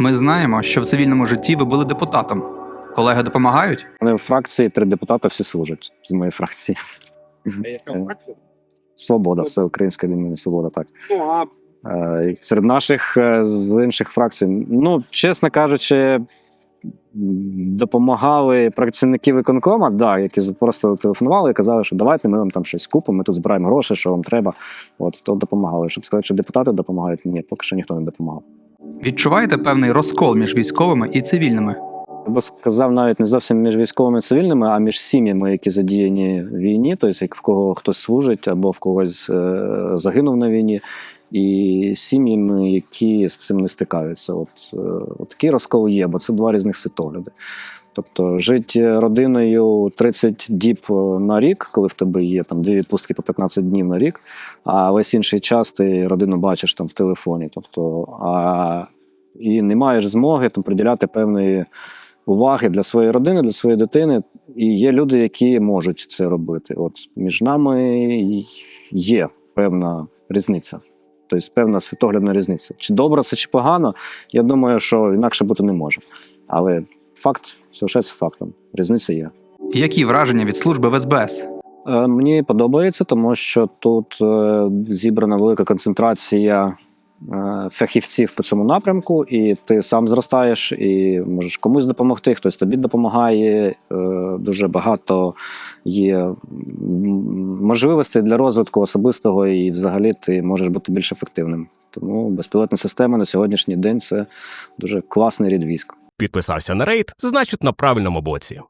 Ми знаємо, що в цивільному житті ви були депутатом. Колеги допомагають? Вони в фракції три депутати всі служать з моєї фракції. Свобода, все українська вільна свобода, так. Ну, Е, Серед наших е, з інших фракцій, ну, чесно кажучи, допомагали працівники виконкома, да, які просто телефонували і казали, що давайте ми вам там щось купимо, ми тут збираємо гроші, що вам треба. От то допомагали. Щоб сказати, що депутати допомагають, ні, поки що ніхто не допомагав. Відчуваєте певний розкол між військовими і цивільними? Я би сказав, навіть не зовсім між військовими і цивільними, а між сім'ями, які задіяні в війні, тобто як в кого хтось служить або в когось е, загинув на війні, і сім'ями, які з цим не стикаються. От, е, от такий розкол є, бо це два різних світогляди. Тобто жити родиною 30 діб е, на рік, коли в тебе є там дві відпустки по 15 днів на рік, а весь інший час ти родину бачиш там в телефоні. Тобто, а, і не маєш змоги там приділяти певної уваги для своєї родини, для своєї дитини. І є люди, які можуть це робити. От між нами є певна різниця. Тобто певна світоглядна різниця. Чи добре це, чи погано, я думаю, що інакше бути не може. Але факт залишається фактом. Різниця є. Які враження від служби в СБС? Е, Мені подобається, тому що тут е, зібрана велика концентрація фахівців по цьому напрямку, і ти сам зростаєш, і можеш комусь допомогти, хтось тобі допомагає. Е, Дуже багато є можливостей для розвитку особистого, і взагалі ти можеш бути більш ефективним. Тому безпілотна система на сьогоднішній день це дуже класний рід військ. Підписався на рейд, значить на правильному боці.